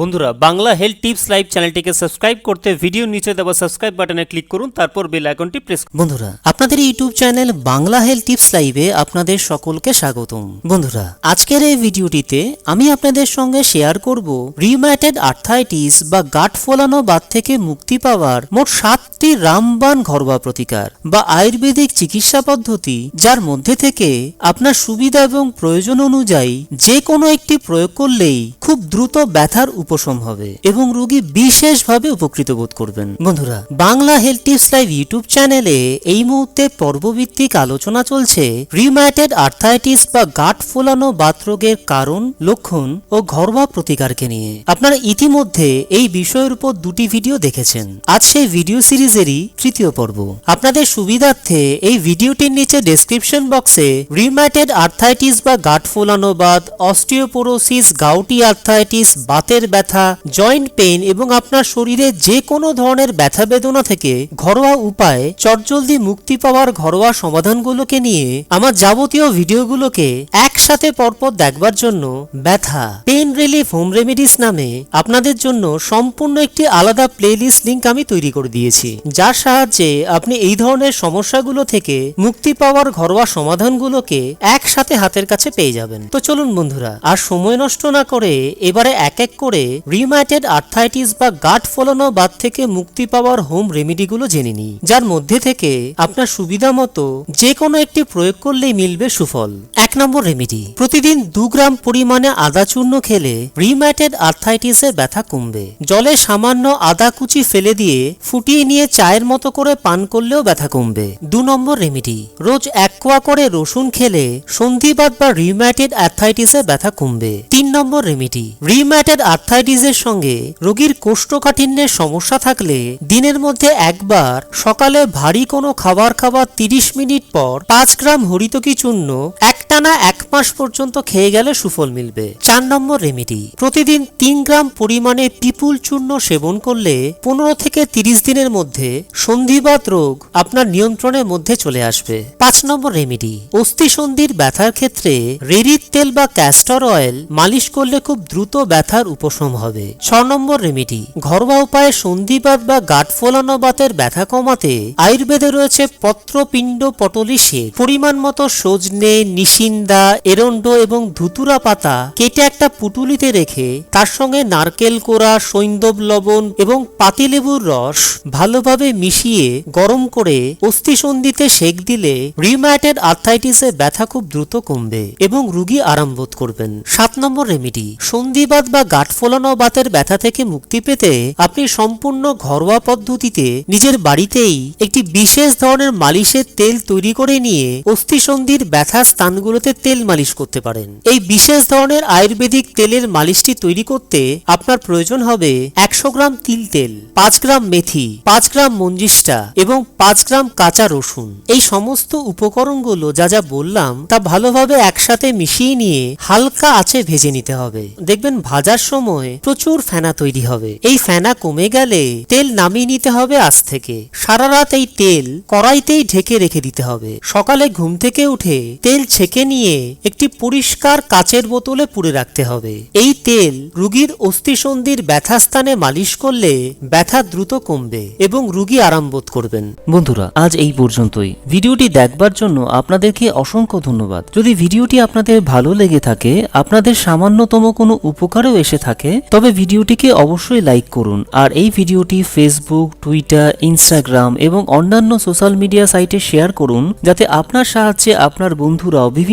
বন্ধুরা, Bangla health tips live চ্যানেলটিকে subscribe করতে ভিডিও নিচে দেওয়া সাবস্ক্রাইব বাটনে ক্লিক করুন, তারপর বেল আইকনটি প্রেস বন্ধুরা, আপনাদের YouTube channel Bangla health tips লাইভে আপনাদের সকলকে স্বাগতম। বন্ধুরা, আজকের এই ভিডিওটিতে আমি আপনাদের সঙ্গে শেয়ার করব রিউম্যাটেড আর্থাইটিস বা গাঁট ফোলানো বাত থেকে মুক্তি পাওয়ার মোট সাতটি রামবান ঘরোয়া প্রতিকার বা আয়ুর্বেদিক চিকিৎসা পদ্ধতি, যার মধ্যে থেকে আপনার সুবিধা এবং প্রয়োজন অনুযায়ী যে কোনো একটি প্রয়োগ করলেই খুব দ্রুত ব্যথার উপশম হবে এবং রোগী বিশেষভাবে উপকৃত বোধ করবেন। বন্ধুরা, Bangla health tips live YouTube চ্যানেলে এই মুহূর্তে পর্বভিত্তিক আলোচনা চলছে রিউম্যাটেড আর্থাইটিস বা গাঁট ফোলানো বাতরোগের কারণ, লক্ষণ ও ঘরোয়া প্রতিকারকে নিয়ে। আপনারা ইতিমধ্যে এই বিষয়ের উপর দুটি ভিডিও দেখেছেন। আজ সেই ভিডিও সিরিজেরই তৃতীয় পর্ব। আপনাদের সুবিধার্থে এই ভিডিওটির নিচে ডেসক্রিপশন বক্সে রিউম্যাটেড আর্থাইটিস বা গাঁট ফোলানো বাত অস্টিওপোরোসিস গাউটি আর্থাইটিস বাতের ব্যথা জয়েন্ট পেইন এবং আপনার শরীরে যে কোনো ধরনের ব্যথা বেদনা থেকে ঘরোয়া উপায়ে চটজলদি মুক্তি পাওয়ার ঘরোয়া সমাধানগুলোকে নিয়ে আমার যাবতীয় ভিডিওগুলোকে একসাথে পরপর দেখবার জন্য ব্যথা পেইন রিলিফ হোম রেমেডিস নামে আপনাদের জন্য সম্পূর্ণ একটি আলাদা প্লেলিস্ট লিঙ্ক আমি তৈরি করে দিয়েছি। যার সাহায্যে আপনি এই ধরনের সমস্যাগুলো থেকে মুক্তি পাওয়ার ঘরোয়া সমাধানগুলোকে একসাথে হাতের কাছে পেয়ে যাবেন। তো চলুন বন্ধুরা, আর সময় নষ্ট না করে এবারে এক এক করে রিউম্যাটেড আর্থাইটিস বা গাঁট ফলানো বাদ থেকে মুক্তি পাওয়ার হোম রেমেডিগুলো জেনে নিই। যার মধ্যে থেকে আপনার সুবিধা মতো যে কোনো একটি প্রয়োগ করলেই মিলবে সুফল। এক নম্বর রেমেডি প্রতিদিন দু গ্রাম পরিমাণে আদা চূর্ণ খেলে রিউম্যাটেড আর্থাইটিসের ব্যথা কমবে। জলে সামান্য আদা কুচি ফেলে দিয়ে ফুটিয়ে নিয়ে চায়ের মতো করে পান করলেও ব্যথা কমবে। দু নম্বর রেমিডি রোজ এক কোয়া করে রসুন খেলে সন্ধিবাদ বা রিউম্যাটেড আর্থাইটিসের ব্যথা কমবে। তিন নম্বর রেমেডি রিউম্যাটেড আর্থাইটিসের সঙ্গে রোগীর কোষ্ঠকাঠিন্যের সমস্যা থাকলে দিনের মধ্যে একবার সকালে ভারী কোনো খাবার খাবার তিরিশ মিনিট পর পাঁচ গ্রাম হরিতকি চূর্ণ একটানা এক মাস পর্যন্ত খেয়ে গেলে সুফল মিলবে। চার নম্বর রেমেডি প্রতিদিন তিন গ্রাম পরিমাণে পিপুল চূর্ণ সেবন করলে পনেরো থেকে তিরিশ দিনের মধ্যে সন্ধিবাত রোগ আপনার নিয়ন্ত্রণের মধ্যে চলে আসবে। পাঁচ নম্বর রেমেডি অস্থি সন্ধির ব্যথার ক্ষেত্রে রেরির তেল বা ক্যাস্টর অয়েল মালিশ করলে খুব দ্রুত ব্যথার উপশম হবে। ছ নম্বর রেমেডি ঘরোয়া উপায়ে সন্ধিবাত বা গাঁট ফোলানো বাতের ব্যথা কমাতে আয়ুর্বেদে রয়েছে পত্রপিণ্ড পটলি সেচ পরিমাণ মতো সজনে নিশিন্দা এরন্ড এবং ধুতুরা পাতা কেটে একটা পুটুলিতে রেখে তার সঙ্গে নারকেল কোড়া, সৈন্দব লবণ এবং পাতিলেবুর রস ভালোভাবে মিশিয়ে গরম করে অস্থিসন্ধিতে সেক দিলে রিউম্যাটেড আর্থাইটিসে ব্যথা খুব দ্রুত কমবে এবং রুগী আরাম বোধ করবেন। সাত নম্বর রেমিডি, সন্ধিবাত বা গাঁট ফোলানো বাতের ব্যথা থেকে মুক্তি পেতে আপনি সম্পূর্ণ ঘরোয়া পদ্ধতিতে নিজের বাড়িতেই একটি বিশেষ ধরনের মালিশের তেল তৈরি করে নিয়ে অস্থিসন্ধির ব্যথা স্থানগুলোতে তেল মালিশ করতে পারেন। এই বিশেষ ধরনের আয়ুর্বেদিক তেলের মালিশটি তৈরি করতে আপনার প্রয়োজন হবে একশো গ্রাম তিল তেল, পাঁচ গ্রাম মেথি, পাঁচ গ্রাম মঞ্জিষ্টা এবং পাঁচ গ্রাম কাঁচা রসুন। এই সমস্ত উপকরণগুলো যা যা বললাম, তা ভালোভাবে একসাথে মিশিয়ে নিয়ে হালকা আঁচে ভেজে নিতে হবে। দেখবেন ভাজার সময় প্রচুর ফেনা তৈরি হবে। এই ফেনা কমে গেলে তেল নামিয়ে নিতে হবে আজ থেকে। সারা রাত এই তেল কড়াইতেই ঢেকে রেখে দিতে হবে। সকালে ঘুম থেকে উঠে তেল ছেঁকে নিয়ে একটি পরিষ্কার কাচের বোতলে পুড়ে রাখতে হবে। এই তেল রুগীর অস্থিসন্ধির ব্যথা স্থানে মালিশ করলে ব্যথা দ্রুত কমবে এবং রুগী আরাম বোধ করবেন। বন্ধুরা, আজ এই পর্যন্তই। ভিডিওটি দেখবার জন্য আপনাদেরকে অসংখ্য ধন্যবাদ। যদি ভিডিওটি আপনাদের ভালো লেগে থাকে, আপনাদের সামান্যতম কোনো উপকারেও এসে থাকে, তবে ভিডিওটিকে অবশ্যই লাইক করুন। আর এই ভিডিওটি ফেসবুক টুইটার ইনস্টাগ্রাম এবং অন্যান্য সোশ্যাল মিডিয়া সাইটে শেয়ার করুন, যাতে আপনার সাহায্যে আপনার বন্ধুরাও বিভিন্ন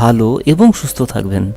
ভালো এবং সুস্থ থাকবেন।